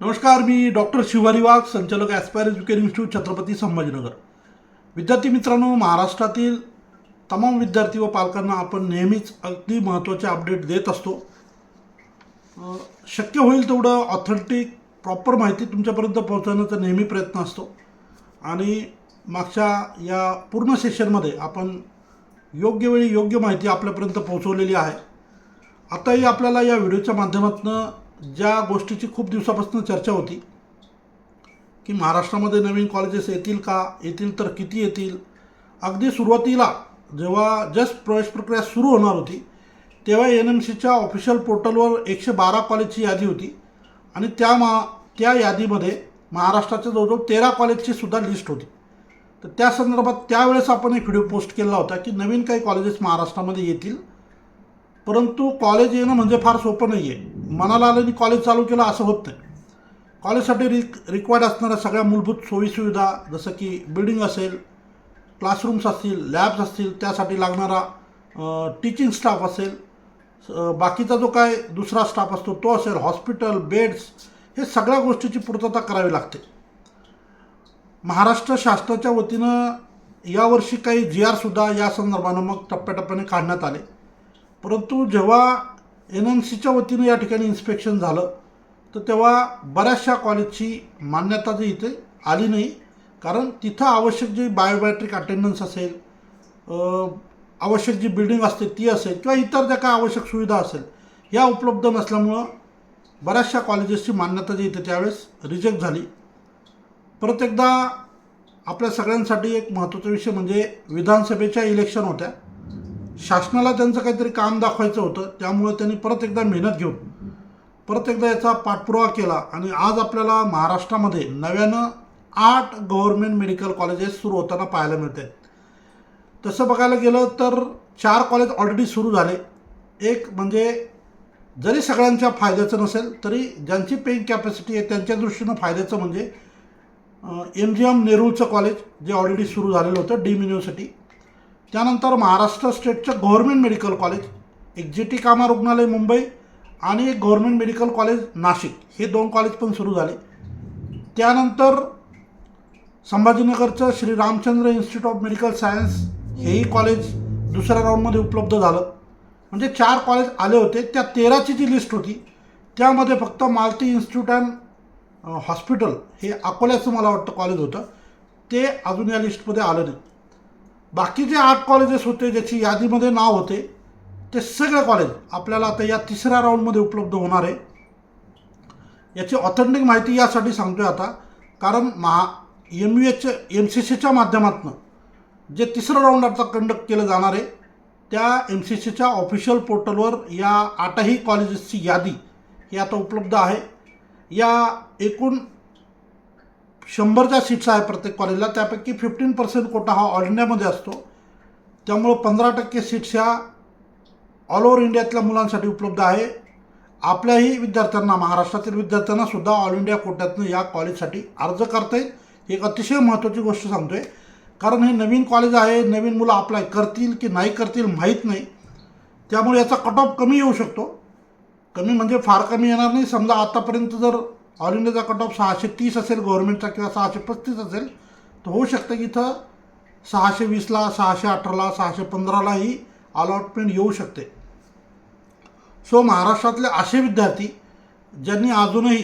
नमस्कार मी डॉक्टर शिवारी वाघ संचालक aspire education institute Chhatrapati Sambhajinagar. विद्यार्थी मित्रांनो महाराष्ट्रातील तमाम विद्यार्थी व पालकांना आपण नेहमीच अगदी महत्त्वाचे अपडेट देत असतो. शक्य होईल तेवढं ऑथेंटिक प्रॉपर माहिती तुमच्यापर्यंत पोहोचवण्याचा नेहमी प्रयत्न असतो. आणि मागच्या या पूर्ण सेशनमध्ये आपण योग्य वेळी योग्य माहिती आपल्यापर्यंत पोहोचवलेली आहे. आताही आपल्याला या व्हिडिओच्या माध्यमातून ज्या गोष्टीची खूप दिवसापासून चर्चा होती की महाराष्ट्रामध्ये नवीन कॉलेजेस येतील का येतील तर किती येतील? अगदी सुरुवातीला जेव्हा जस्ट प्रवेश प्रक्रिया सुरू होणार होती तेव्हा एन एम सीच्या ऑफिशियल पोर्टलवर एकशे बारा कॉलेजची यादी होती आणि त्या मा त्या यादीमध्ये महाराष्ट्राच्या जवळजवळ तेरा कॉलेजची सुद्धा लिस्ट होती. तर त्या संदर्भात त्यावेळेस आपण एक व्हिडिओ पोस्ट केला होता की नवीन काही कॉलेजेस महाराष्ट्रामध्ये येतील परंतु कॉलेज येणं म्हणजे फार सोपं नाही आहे मनाला आलं कॉलेज चालू केलं असं होत नाही. कॉलेजसाठी रिक रिक्वायर्ड असणाऱ्या सगळ्या मूलभूत सोयीसुविधा जसं की बिल्डिंग असेल क्लासरूम्स असतील लॅब्स असतील त्यासाठी लागणारा टीचिंग स्टाफ असेल बाकीचा जो काय दुसरा स्टाफ असतो तो असेल हॉस्पिटल बेड्स हे सगळ्या गोष्टीची पूर्तता करावी लागते. महाराष्ट्र शासनाच्या वतीनं यावर्षी काही जी आरसुद्धा या संदर्भानं मग टप्प्याटप्प्याने काढण्यात आले. परंतु जेव्हा एन एन सीच्या वतीनं या ठिकाणी इन्स्पेक्शन झालं. तर तेव्हा बऱ्याचशा कॉलेजची मान्यता जी इथे आली नाही. कारण तिथं आवश्यक जी बायोमॅट्रिक अटेंडन्स असेल आवश्यक जी बिल्डिंग असते ती असेल किंवा इतर ज्या काय आवश्यक सुविधा असेल या उपलब्ध नसल्यामुळं बऱ्याचशा कॉलेजेसची मान्यता जी इथे त्यावेळेस रिजेक्ट झाली. परत एकदा आपल्या सगळ्यांसाठी एक महत्त्वाचा विषय म्हणजे विधानसभेच्या इलेक्शन होत्या. शासनाला त्यांचं काहीतरी काम दाखवायचं होतं त्यामुळे त्यांनी परत एकदा मेहनत घेऊन परत एकदा याचा पाठपुरावा केला आणि आज आपल्याला महाराष्ट्रामध्ये नव्यानं आठ गव्हर्मेंट मेडिकल कॉलेजेस सुरू होताना पाहायला मिळत आहेत तसं बघायला गेलं तर चार कॉलेज ऑलरेडी सुरू झाले. एक म्हणजे जरी सगळ्यांच्या फायद्याचं नसेल तरी ज्यांची पेईंग कॅपॅसिटी आहे त्यांच्या दृष्टीनं फायद्याचं म्हणजे एम जी एम नेरूळचं कॉलेज जे ऑलरेडी सुरू झालेलं होतं डीम युनिव्हर्सिटी त्यानंतर महाराष्ट्र स्टेटचं गव्हर्मेंट मेडिकल कॉलेज एक टी कामा रुग्णालय मुंबई आणि एक गव्हर्मेंट मेडिकल कॉलेज नाशिक हे दोन कॉलेज पण सुरू झाले. त्यानंतर संभाजीनगरचं Shri Ramchandra institute of medical science हेही कॉलेज दुसऱ्या राऊंडमध्ये उपलब्ध झालं. म्हणजे चार कॉलेज आले होते त्या तेराची जी लिस्ट होती त्यामध्ये फक्त मालती इन्स्टिट्यूट अँड हॉस्पिटल हे अकोल्याचं मला वाटतं कॉलेज होतं. ते अजून या लिस्टमध्ये आलं नाही. बाकीचे आठ कॉलेजेस होते ज्याची यादीमध्ये नाव होते ते सगळे कॉलेज आपल्याला आता या तिसऱ्या राऊंडमध्ये उपलब्ध होणार आहे. याची ऑथेंटिक माहिती यासाठी सांगतो आहे आता कारण Maha M U H M C सीच्या माध्यमातून जे तिसरं राऊंड आता कंडक्ट केलं जाणार आहे त्या एम सी सीच्या ऑफिशियल पोर्टलवर या आठही कॉलेजेसची यादी ही आता उपलब्ध आहे. या एकूण शंभरच्या सीट्स आहे प्रत्येक कॉलेजला त्यापैकी फिफ्टीन पर्सेंट कोटा हा ऑल इंडियामध्ये असतो. त्यामुळं पंधरा टक्के सीट्स ह्या ऑल ओव्हर इंडियातल्या मुलांसाठी उपलब्ध आहे. आपल्याही विद्यार्थ्यांना महाराष्ट्रातील विद्यार्थ्यांना सुद्धा ऑल इंडिया कोट्यातनं या कॉलेजसाठी अर्ज करता येईल ही एक अतिशय महत्त्वाची गोष्ट सांगतो आहे कारण हे नवीन कॉलेज आहे नवीन मुलं अप्लाय करतील की नाही करतील माहीत नाही. त्यामुळे याचा कट ऑफ कमी येऊ शकतो. कमी म्हणजे फार कमी येणार नाही. समजा आतापर्यंत जर ऑल इंडियाचा कट ऑफ सहाशे तीस असेल गव्हर्नमेंटचा किंवा सहाशे पस्तीस असेल तर होऊ शकतं की इथं सहाशे वीसला सहाशे अठराला सहाशे पंधरालाही अलॉटमेंट येऊ शकते. सो महाराष्ट्रातले असे विद्यार्थी ज्यांनी अजूनही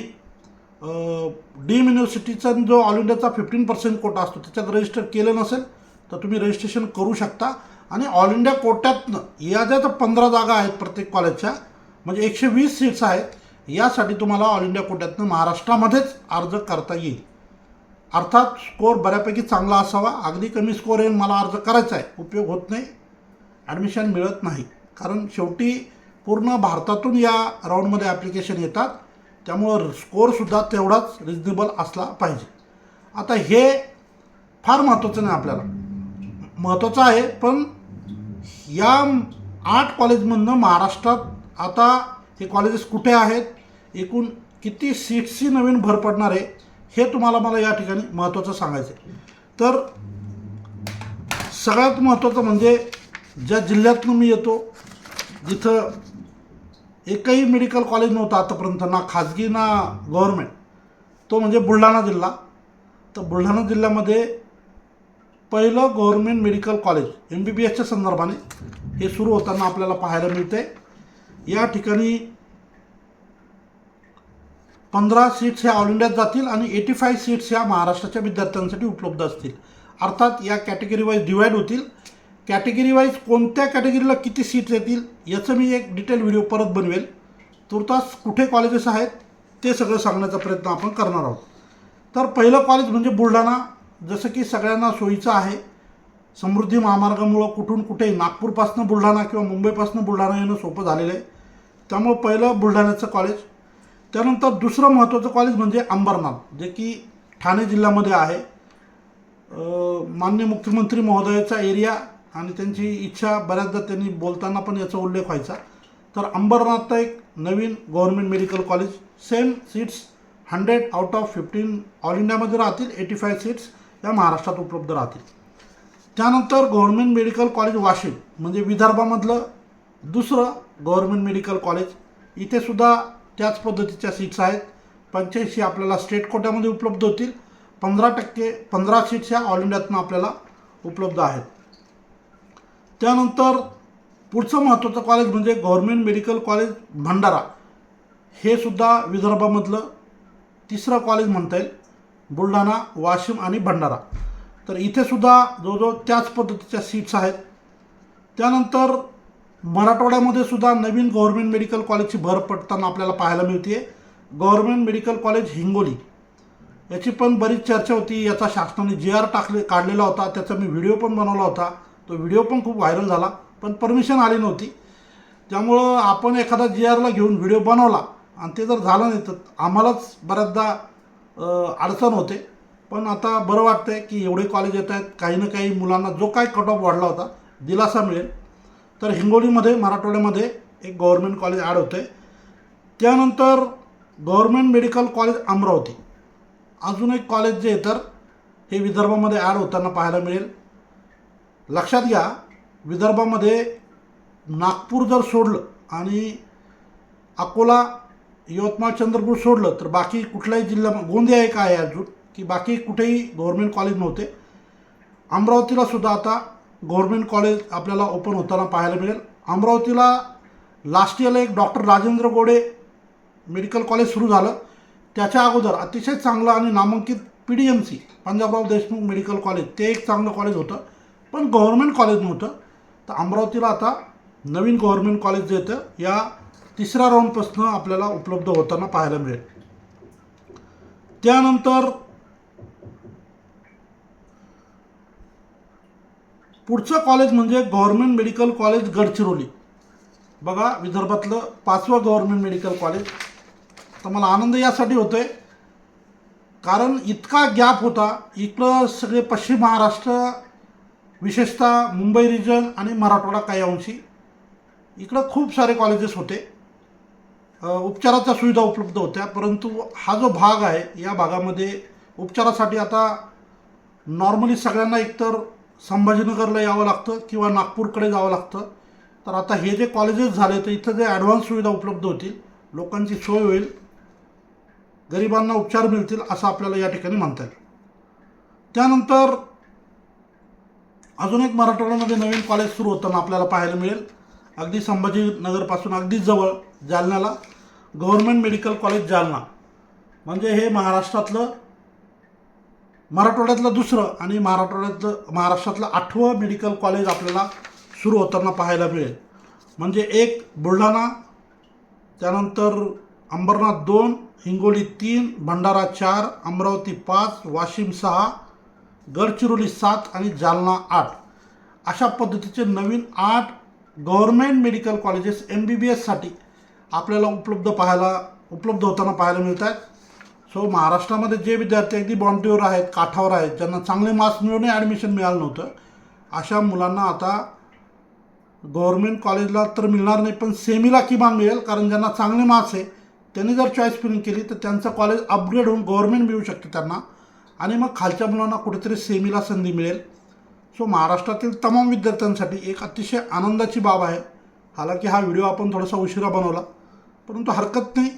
डीम युनिव्हर्सिटीचा जो ऑल इंडियाचा फिफ्टीन पर्सेंट कोटा असतो त्याच्यात रजिस्टर केलं नसेल तर तुम्ही रजिस्ट्रेशन करू शकता. आणि ऑल इंडिया कोट्यातनं या ज्या तर पंधरा जागा आहेत प्रत्येक कॉलेजच्या म्हणजे एकशे वीस सीट्स आहेत यासाठी तुम्हाला ऑल इंडिया कोट्यातनं महाराष्ट्रामध्येच अर्ज करता येईल. अर्थात स्कोअर बऱ्यापैकी चांगला असावा. अगदी कमी स्कोअर येऊन मला अर्ज करायचा आहे. उपयोग होत नाही. ॲडमिशन मिळत नाही. कारण शेवटी पूर्ण भारतातून या राऊंडमध्ये ॲप्लिकेशन येतात. त्यामुळं स्कोअरसुद्धा तेवढाच रिजनेबल असला पाहिजे. आता हे फार महत्त्वाचं नाही आपल्याला. महत्त्वाचं आहे पण या आठ कॉलेजमधनं महाराष्ट्रात आता हे कॉलेजेस कुठे आहेत? एकूण किती सीट्सची नवीन भर पडणार आहे? हे तुम्हाला मला या ठिकाणी महत्त्वाचं सांगायचं आहे. तर सगळ्यात महत्त्वाचं म्हणजे ज्या जिल्ह्यातून मी येतो जिथं एकही मेडिकल कॉलेज नव्हतं आतापर्यंत ना खाजगी ना गव्हर्मेंट तो म्हणजे बुलढाणा जिल्हा. तर बुलढाणा जिल्ह्यामध्ये पहिलं government medical college M B B एसच्या संदर्भाने हे सुरू होताना आपल्याला पाहायला मिळते या ठिकाणी पंधरा सीट्स ह्या ऑल इंडियात जातील आणि एटी फाय सीट्स ह्या महाराष्ट्राच्या विद्यार्थ्यांसाठी उपलब्ध असतील. अर्थात या कॅटेगरी वाईज डिवाईड होतील. कॅटेगरी वाईज कोणत्या कॅटेगरीला किती सीट्स येतील याचं मी एक डिटेल व्हिडिओ परत बनवेल. तुर्तास कुठे कॉलेजेस आहेत ते सगळं सांगण्याचा प्रयत्न आपण करणार आहोत. तर पहिलं कॉलेज म्हणजे बुलढाणा जसं की सगळ्यांना सोयीचं आहे. समृद्धी महामार्गामुळं कुठून कुठे नागपूरपासून बुलढाणा किंवा मुंबईपासून बुलढाणा येणं सोपं झालेलं आहे. त्यामुळं पहिलं बुलढाण्याचं कॉलेज त्यानंतर दुसरं महत्त्वाचं कॉलेज म्हणजे अंबरनाथ जे की ठाणे जिल्ह्यामध्ये आहे. मान्य माननीय मुख्यमंत्री महोदयाचा एरिया आणि त्यांची इच्छा बऱ्याचदा त्यांनी बोलताना पण याचा उल्लेख व्हायचा. तर अंबरनाथचा एक नवीन government medical college same seats hundred out of fifteen all इंडियामध्ये राहतील एटी फाय सीट्स या महाराष्ट्रात उपलब्ध राहतील. त्यानंतर गव्हर्मेंट मेडिकल कॉलेज वाशिम म्हणजे विदर्भामधलं दुसरं गव्हर्मेंट मेडिकल कॉलेज इथे सुद्धा त्याच पद्धतीच्या सीट्स आहेत. पंच्याऐंशी आपल्याला स्टेट कोट्यामध्ये उपलब्ध होतील. पंधरा टक्के पंधरा सीट्स ह्या ऑल इंडियातनं आपल्याला उपलब्ध आहेत. त्यानंतर पुढचं महत्त्वाचं कॉलेज म्हणजे गव्हर्मेंट मेडिकल कॉलेज भंडारा. हे सुद्धा विदर्भामधलं तिसरं कॉलेज म्हणता येईल. बुलढाणा वाशिम आणि भंडारा. तर इथेसुद्धा जवळजवळ त्याच पद्धतीच्या सीट्स आहेत. त्यानंतर मराठवाड्यामध्ये सुद्धा नवीन गव्हर्मेंट मेडिकल कॉलेजची भर पडताना आपल्याला पाहायला मिळते गव्हर्मेंट मेडिकल कॉलेज हिंगोली. याची पण बरीच चर्चा होती. याचा शासनाने जी आर टाकले काढलेला होता. त्याचा मी व्हिडिओ पण बनवला होता. तो व्हिडिओ पण खूप व्हायरल झाला पण परमिशन आली नव्हती. त्यामुळं आपण एखादा जी आरला घेऊन व्हिडिओ बनवला आणि ते जर झालं नाही तर आम्हालाच बऱ्याचदा अडचण होते. पण आता बरं वाटतं आहे की एवढे कॉलेज येत आहेत. काही ना काही मुलांना जो काय कट ऑफ वाढला होता दिलासा मिळेल. तर हिंगोलीमध्ये मराठवाड्यामध्ये एक गव्हर्मेंट कॉलेज ॲड होतं आहे त्यानंतर गव्हर्मेंट मेडिकल कॉलेज अमरावती. अजून एक कॉलेज जे आहे तर हे विदर्भामध्ये ॲड होताना पाहायला मिळेल. लक्षात घ्या विदर्भामध्ये नागपूर जर सोडलं आणि अकोला यवतमाळ चंद्रपूर सोडलं तर बाकी कुठल्याही जिल्ह्या गोंदिया एक आहे अजून की बाकी कुठेही गव्हर्मेंट कॉलेज नव्हते. अमरावतीला सुद्धा आता गव्हर्मेंट कॉलेज आपल्याला ओपन होताना पाहायला मिळेल. अमरावतीला लास्ट इयरला एक doctor Rajendra Gode medical college सुरू झालं. त्याच्या अगोदर अतिशय चांगलं आणि नामांकित P D M C Panjabrao Deshmukh medical college ते एक चांगलं कॉलेज होतं. पण गव्हर्मेंट कॉलेज नव्हतं. तर अमरावतीला आता नवीन गव्हर्मेंट कॉलेज जे येतं या तिसऱ्या राऊंडपासून आपल्याला उपलब्ध होताना पाहायला मिळेल. त्यानंतर पुढचं कॉलेज म्हणजे गव्हर्मेंट मेडिकल कॉलेज गडचिरोली. बघा विदर्भातलं पाचवं गव्हर्मेंट मेडिकल कॉलेज तर मला आनंद यासाठी होतो आहे कारण इतका गॅप होता. इकडं सगळे पश्चिम महाराष्ट्र विशेषतः मुंबई रिजन आणि मराठवाडा काही अंशी इकडं खूप सारे कॉलेजेस होते. उपचाराच्या सुविधा उपलब्ध होत्या. परंतु हा जो भाग आहे या भागामध्ये उपचारासाठी आता नॉर्मली सगळ्यांना एकतर संभाजीनगरला यावं लागतं किंवा नागपूरकडे जावं लागतं. तर आता हे जे कॉलेजेस झाले तर इथं जे ॲडव्हान्स सुविधा उपलब्ध होतील लोकांची सोय होईल गरिबांना उपचार मिळतील असं आपल्याला या ठिकाणी म्हणता येईल. त्यानंतर अजून एक मराठवाड्यामध्ये नवीन कॉलेज सुरू होताना आपल्याला पाहायला मिळेल. अगदी संभाजीनगरपासून अगदी जवळ जालन्याला. Government medical college Jalna. म्हणजे हे महाराष्ट्रातलं मराठवाड्यातलं दुसरं आणि मराठवाड्यातलं महाराष्ट्रातलं आठवं मेडिकल कॉलेज आपल्याला सुरू होताना पाहायला मिळेल. म्हणजे एक बुलढाणा त्यानंतर अंबरनाथ दोन हिंगोली तीन भंडारा चार अमरावती पाच वाशिम सहा गडचिरोली सात आणि जालना आठ. अशा पद्धतीचे नवीन आठ government medical colleges M B B एससाठी आपल्याला उपलब्ध पाहायला उपलब्ध होताना पाहायला मिळत आहेत सो महाराष्ट्रामध्ये जे विद्यार्थी अगदी बाउंड्रीवर आहेत काठावर आहेत ज्यांना चांगले मार्क्स मिळवणे ॲडमिशन मिळालं नव्हतं अशा मुलांना आता गव्हर्मेंट कॉलेजला तर मिळणार नाही पण सेमीला किमान मिळेल कारण ज्यांना चांगले मार्क्स आहे त्यांनी जर चॉईस फिलिंग केली तर त्यांचं कॉलेज अपग्रेड होऊन गव्हर्मेंट मिळू शकते त्यांना. आणि मग खालच्या मुलांना कुठेतरी सेमीला संधी मिळेल. सो महाराष्ट्रातील तमाम विद्यार्थ्यांसाठी एक अतिशय आनंदाची बाब आहे. हालांकी हा व्हिडिओ आपण थोडासा उशिरा बनवला परंतु हरकत नाही.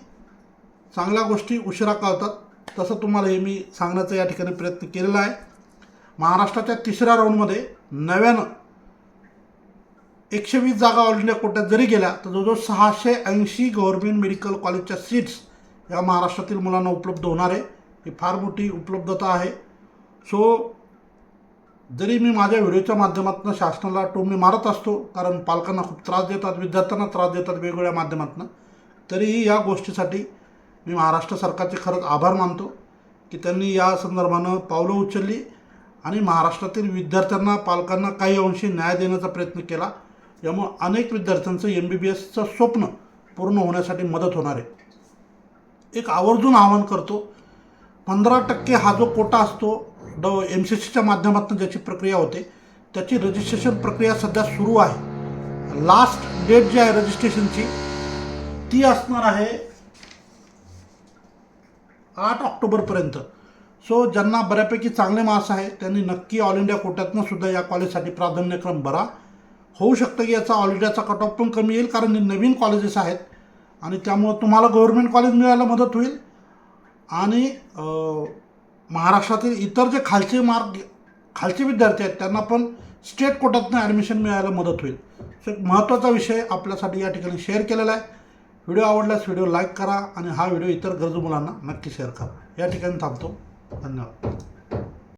चांगल्या गोष्टी उशिरा कळतात. तसं तुम्हाला हे मी सांगण्याचा या ठिकाणी प्रयत्न केलेला आहे. महाराष्ट्राच्या तिसऱ्या राऊंडमध्ये नव्यानं एकशे वीस जागा ऑल इंडिया कोट्यात जरी गेल्या तर जवळजवळ सहाशे ऐंशी गव्हर्मेंट मेडिकल कॉलेजच्या सीट्स या महाराष्ट्रातील मुलांना उपलब्ध होणार आहे. ही फार मोठी उपलब्धता आहे. सो जरी मी माझ्या व्हिडिओच्या माध्यमातून शासनाला टोमणे मारत असतो कारण पालकांना खूप त्रास देतात विद्यार्थ्यांना त्रास देतात वेगवेगळ्या माध्यमातून तरीही या गोष्टीसाठी मी महाराष्ट्र सरकारचे खरंच आभार मानतो की त्यांनी या संदर्भानं पावलं उचलली आणि महाराष्ट्रातील विद्यार्थ्यांना पालकांना काही अंशी न्याय देण्याचा प्रयत्न केला. यामुळे अनेक विद्यार्थ्यांचं एम बी बी एसचं स्वप्न पूर्ण होण्यासाठी मदत होणार आहे. एक आवर्जून आवाहन करतो पंधरा टक्के हा जो कोटा असतो ड एम सी सीच्या माध्यमातून ज्याची प्रक्रिया होते त्याची रजिस्ट्रेशन प्रक्रिया सध्या सुरू आहे. लास्ट डेट जी आहे रजिस्ट्रेशनची ती असणार आहे आठ ऑक्टोबरपर्यंत. सो ज्यांना बऱ्यापैकी चांगले मार्क्स आहे त्यांनी नक्की ऑल इंडिया कोट्यातनं सुद्धा या कॉलेजसाठी प्राधान्यक्रम भरा. होऊ शकतं की याचा ऑल इंडियाचा कट ऑफ पण कमी येईल कारण हे नवीन कॉलेजेस आहेत. आणि त्यामुळं तुम्हाला गव्हर्मेंट कॉलेज मिळायला मदत होईल. आणि महाराष्ट्रातील इतर जे खालचे मार्क खालचे विद्यार्थी आहेत त्यांना पण स्टेट कोट्यातनं ॲडमिशन मिळायला मदत होईल. सो एक महत्त्वाचा विषय आपल्यासाठी या ठिकाणी शेअर केलेला आहे. व्हिडिओ आवडल्यास व्हिडिओ लाईक करा आणि हा व्हिडिओ इतर गरजू मुलांना नक्की शेअर करा. या ठिकाणी थांबतो. धन्यवाद.